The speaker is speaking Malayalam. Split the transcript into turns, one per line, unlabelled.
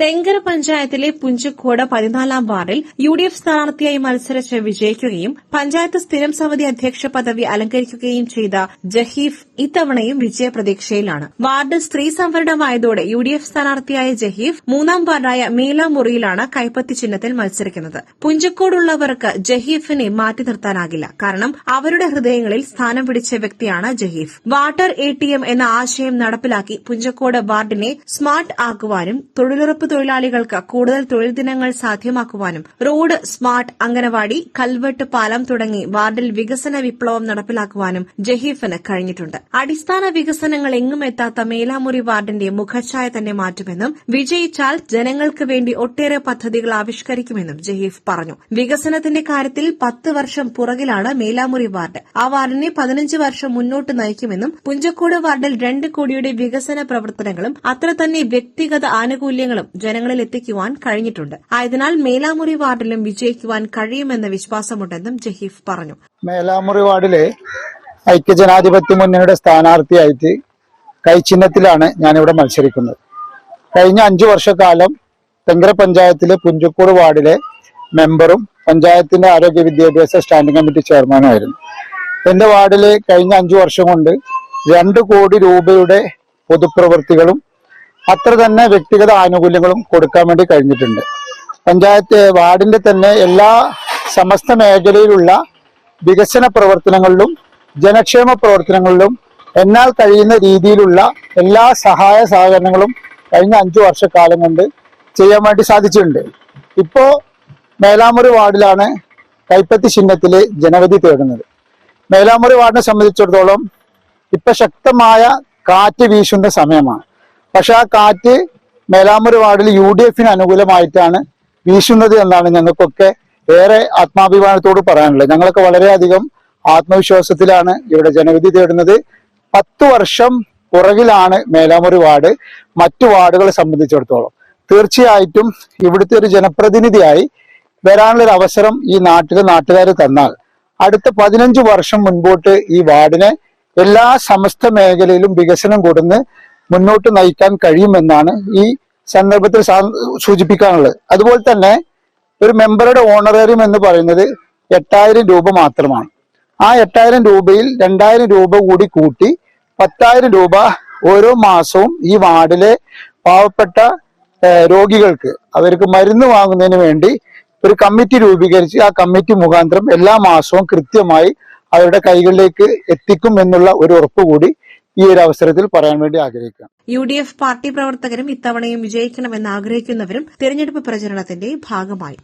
തെങ്കര പഞ്ചായത്തിലെ പുഞ്ചക്കോട് പതിനാലാം വാർഡിൽ യു ഡി എഫ് സ്ഥാനാർത്ഥിയായി മത്സരിച്ച് വിജയിക്കുകയും പഞ്ചായത്ത് സ്ഥിരം സമിതി അധ്യക്ഷ പദവി അലങ്കരിക്കുകയും ചെയ്ത ജഹീഫ് ഇത്തവണയും വിജയപ്രതീക്ഷയിലാണ്. വാർഡ് സ്ത്രീ സംവരണമായതോടെ യു ഡി എഫ് സ്ഥാനാർത്ഥിയായ ജഹീഫ് മൂന്നാം വാർഡായ മേലാമുറിയിലാണ് കൈപ്പത്തി ചിഹ്നത്തിൽ മത്സരിക്കുന്നത്. പുഞ്ചക്കോടുള്ളവർക്ക് ജഹീഫിനെ മാറ്റി നിർത്താനാകില്ല. കാരണം അവരുടെ ഹൃദയങ്ങളിൽ സ്ഥാനം പിടിച്ച വ്യക്തിയാണ് ജഹീഫ്. വാട്ടർ എ എന്ന ആശയം നടപ്പിലാക്കി പുഞ്ചക്കോട് വാർഡിനെ സ്മാർട്ട് ആക്കുവാനും തൊഴിലുറപ്പ് തൊഴിലാളികൾക്ക് കൂടുതൽ തൊഴിൽ ദിനങ്ങൾ സാധ്യമാക്കുവാനും റോഡ് സ്മാർട്ട് അംഗനവാടി കൽവെട്ട് പാലം തുടങ്ങി വാർഡിൽ വികസന വിപ്ലവം നടപ്പിലാക്കുവാനും ജഹീഫിന് കഴിഞ്ഞിട്ടുണ്ട്. അടിസ്ഥാന വികസനങ്ങൾ എങ്ങും എത്താത്ത മേലാമുറി വാർഡിന്റെ മുഖച്ഛായ തന്നെ മാറ്റുമെന്നും വിജയിച്ചാൽ ജനങ്ങൾക്ക് വേണ്ടി ഒട്ടേറെ പദ്ധതികൾ ആവിഷ്കരിക്കുമെന്നും ജഹീഫ് പറഞ്ഞു. വികസനത്തിന്റെ കാര്യത്തിൽ പത്ത് വർഷം പുറകിലാണ് മേലാമുറി വാർഡ്. ആ വാർഡിനെ പതിനഞ്ച് വർഷം മുന്നോട്ട് നയിക്കുമെന്നും പുഞ്ചക്കോട് വാർഡിൽ രണ്ട് കോടിയുടെ വികസന പ്രവർത്തനങ്ങളും അത്ര തന്നെ വ്യക്തിഗത ആനുകൂല്യങ്ങളും ജനങ്ങളിൽ എത്തിക്കുവാൻ കഴിഞ്ഞിട്ടുണ്ട്. ആയതിനാൽ മേലാമുറി വാർഡിലും വിജയിക്കുവാൻ കഴിയുമെന്ന വിശ്വാസമുണ്ടെന്നും ജഹീഫ് പറഞ്ഞു.
മേലാമുറി വാർഡിലെ ഐക്യജനാധിപത്യ മുന്നണിയുടെ സ്ഥാനാർത്ഥിയായിട്ട് ഞാൻ ഞാനിവിടെ മത്സരിക്കുന്നത്. കഴിഞ്ഞ അഞ്ചു വർഷക്കാലം തെങ്കര പഞ്ചായത്തിലെ പുഞ്ചക്കോട് വാർഡിലെ മെമ്പറും പഞ്ചായത്തിന്റെ ആരോഗ്യ വിദ്യാഭ്യാസ സ്റ്റാൻഡിംഗ് കമ്മിറ്റി ചെയർമാനുമായിരുന്നു. എന്റെ വാർഡിലെ കഴിഞ്ഞ അഞ്ചു വർഷം കൊണ്ട് രണ്ട് കോടി രൂപയുടെ പൊതുപ്രവൃത്തികളും അത്ര തന്നെ വ്യക്തിഗത ആനുകൂല്യങ്ങളും കൊടുക്കാൻ വേണ്ടി കഴിഞ്ഞിട്ടുണ്ട്. പഞ്ചായത്ത് വാർഡിന്റെ തന്നെ എല്ലാ സമസ്ത മേഖലയിലുള്ള വികസന പ്രവർത്തനങ്ങളിലും ജനക്ഷേമ പ്രവർത്തനങ്ങളിലും എന്നാൽ കഴിയുന്ന രീതിയിലുള്ള എല്ലാ സഹായ സഹകരണങ്ങളും കഴിഞ്ഞ അഞ്ചു വർഷക്കാലം കൊണ്ട് ചെയ്യാൻ വേണ്ടി സാധിച്ചിട്ടുണ്ട്. ഇപ്പോ മേലാമുറി വാർഡിലാണ് കൈപ്പത്തി ചിഹ്നത്തിൽ ജനവധി തേടുന്നത്. മേലാമുറി വാർഡിനെ സംബന്ധിച്ചിടത്തോളം ഇപ്പൊ ശക്തമായ കാറ്റ് വീശുന്ന സമയമാണ്. പക്ഷെ ആ കാറ്റ് മേലാമുറി വാർഡിൽ യു ഡി എഫിന് അനുകൂലമായിട്ടാണ് വീശുന്നത് എന്നാണ് ഞങ്ങൾക്കൊക്കെ ഏറെ ആത്മാഭിമാനത്തോട് പറയാനുള്ളത്. ഞങ്ങളൊക്കെ വളരെയധികം ആത്മവിശ്വാസത്തിലാണ് ഇവിടെ ജനവിധി തേടുന്നത്. പത്ത് വർഷം പുറകിലാണ് മേലാമുറി വാർഡ് മറ്റു വാർഡുകളെ സംബന്ധിച്ചിടത്തോളം. തീർച്ചയായിട്ടും ഇവിടുത്തെ ഒരു ജനപ്രതിനിധിയായി വരാനുള്ള ഒരു അവസരം ഈ നാട്ടിലെ നാട്ടുകാർ തന്നാൽ അടുത്ത പതിനഞ്ച് വർഷം മുൻപോട്ട് ഈ വാർഡിനെ എല്ലാ സമസ്ത മേഖലയിലും വികസനം കൊടുന്ന് മുന്നോട്ട് നയിക്കാൻ കഴിയുമെന്നാണ് ഈ സന്ദർഭത്തിൽ സൂചിപ്പിക്കാനുള്ളത്. അതുപോലെ തന്നെ ഒരു മെമ്പറുടെ ഓണറേറിയം എന്ന് പറയുന്നത് എട്ടായിരം രൂപ മാത്രമാണ്. ആ എട്ടായിരം രൂപയിൽ രണ്ടായിരം രൂപ കൂടി കൂട്ടി പത്തായിരം രൂപ ഓരോ മാസവും ഈ വാർഡിലെ പാവപ്പെട്ട രോഗികൾക്ക് അവർക്ക് മരുന്ന് വാങ്ങുന്നതിന് വേണ്ടി ഒരു കമ്മിറ്റി രൂപീകരിച്ച് ആ കമ്മിറ്റി മുഖാന്തരം എല്ലാ മാസവും കൃത്യമായി അവരുടെ കൈകളിലേക്ക് എത്തിക്കും എന്നുള്ള ഒരു ഉറപ്പ് കൂടി ഈ ഒരു അവസരത്തിൽ പറയാൻ വേണ്ടി ആഗ്രഹിക്കാം.
യു ഡി എഫ് പാർട്ടി പ്രവർത്തകരും ഇത്തവണയും വിജയിക്കണമെന്ന് ആഗ്രഹിക്കുന്നവരും തിരഞ്ഞെടുപ്പ് പ്രചരണത്തിന്റെ ഭാഗമായി.